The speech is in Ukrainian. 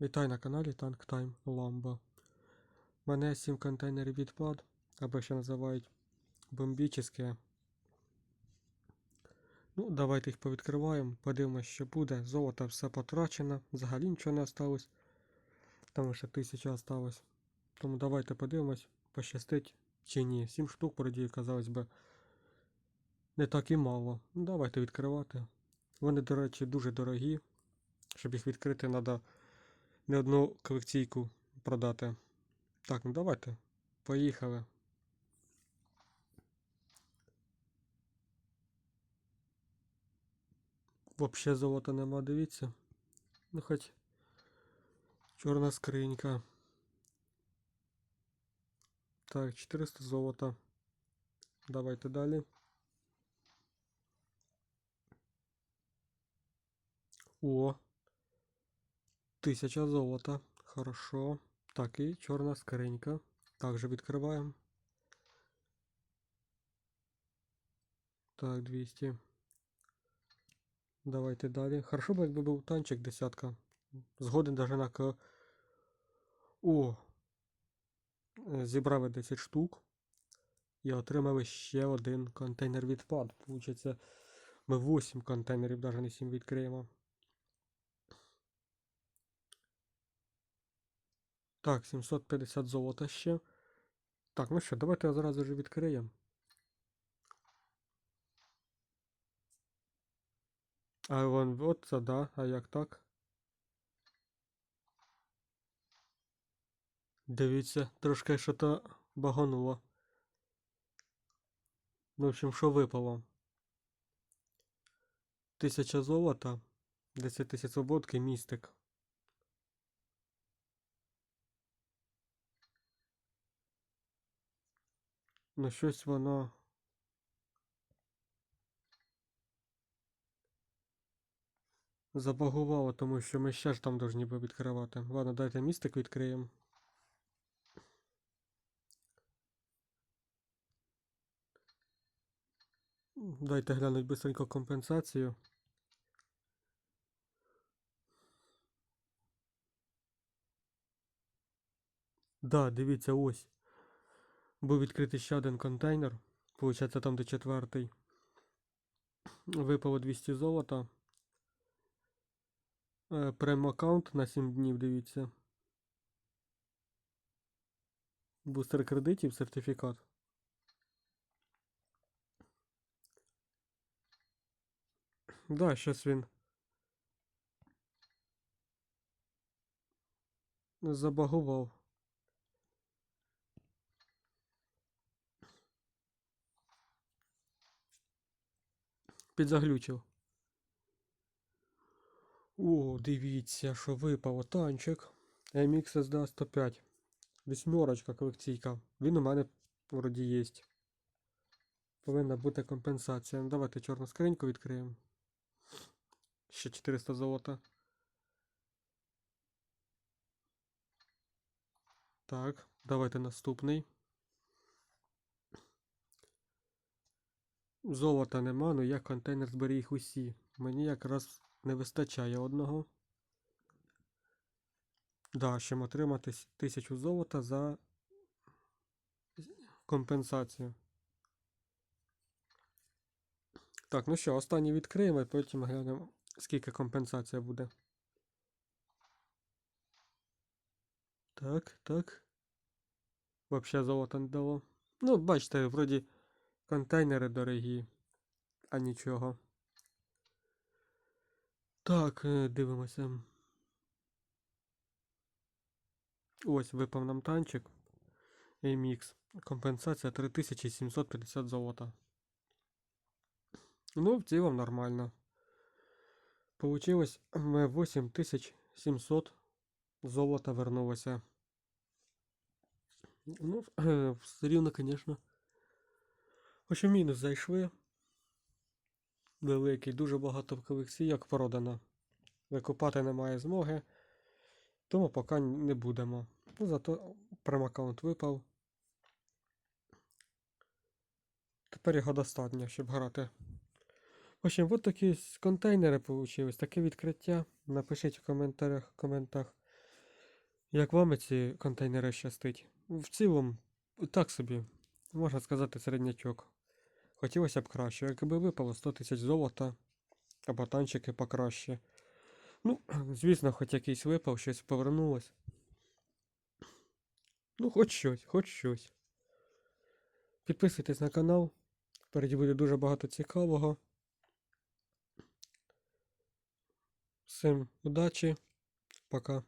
Вітаю на каналі Tank Time Lambo. Мене 7 контейнерів відпад, або ще називають бомбічні. Ну, давайте їх повідкриваємо, подивимося, що буде. Золото все потрачено, взагалі нічого не осталось. Там ще тисяча осталось. Тому давайте подивимось, пощастить чи ні. 7 штук, вроді, казалось би, не так і мало. Ну, давайте відкривати. Вони, до речі, дуже дорогі. Щоб їх відкрити, треба не одну колекційку продати. Так, ну давайте. Поїхали. Вообще золота нема, дивіться. Ну хоч чорна скринька. Так, 400 золота. Давайте далі. О, Тисяча золота. Хорошо. Так, і чорна скринька. Також відкриваємо. Так, 200. Давайте далі. Хорошо б, якби був танчик десятка. Згоден даже на к. О! Е, Зібрали 10 штук. І отримали ще один контейнер відпад. Получиться, ми 8 контейнерів, навіть не 7 відкриємо. Так, 750 золота ще. Так, ну що, давайте зразу ж відкриємо. А вон, от це да, а як так? Дивіться, трошки що то багануло. Ну, в общем, що випало? Тисяча золота, 10 тисяч свободки, містик. Ну, щось воно. Забагувало, тому що ми ще ж там должні би відкривати. Ладно, дайте містик відкриємо. Дайте глянуть быстренько компенсацію. Да, дивіться, ось. Був відкритий ще один контейнер. Получається там де четвертий. Випало 200 золота. Е, Прем аккаунт на 7 днів, дивіться. Бустер кредитів, сертифікат. Да, щас він. Забагував. Підзаглючив. О, дивіться, що випало танчик. MX SD 105. Вісьмерочка колекційка. Він у мене вроді є. Повинна бути компенсація. Ну, Давайте чорну скриньку відкриємо. Ще 400 золота. Так, давайте наступний. Золота нема, але я контейнер зберіг усі. Мені якраз не вистачає одного. Да, щоб отримати тисячу золота за компенсацію. Так, ну що, останній відкриємо і потім глянемо, скільки компенсація буде. Так, так. Вообще золота не дало. Ну, бачите, вроді контейнери дорогі, а нічого. Так, е, дивимося. Ось випав нам танчик. AMX. Компенсація 3750 золота. Ну, в цілому нормально. Получилось м, 8700 золота вернулося. Ну, все рівно, звісно. В общем, мінус зайшли. Великий, дуже багато колекційок продано. Викупати немає змоги. Тому поки не будемо. Ну, зато промаккаунт випав. Тепер його достатньо, щоб грати. В общем, от такі контейнери получились, таке відкриття. Напишіть в коментарях, коментах, Як вам ці контейнери щастить? В цілому, так собі, можна сказати, середнячок. Хотілося б краще, якби випало 100 тисяч золота, або танчики покраще. Ну, звісно, хоч якийсь випав, щось повернулось. Ну, хоч щось, хоч щось. Підписуйтесь на канал. Впереді буде дуже багато цікавого. Всім удачі. Пока.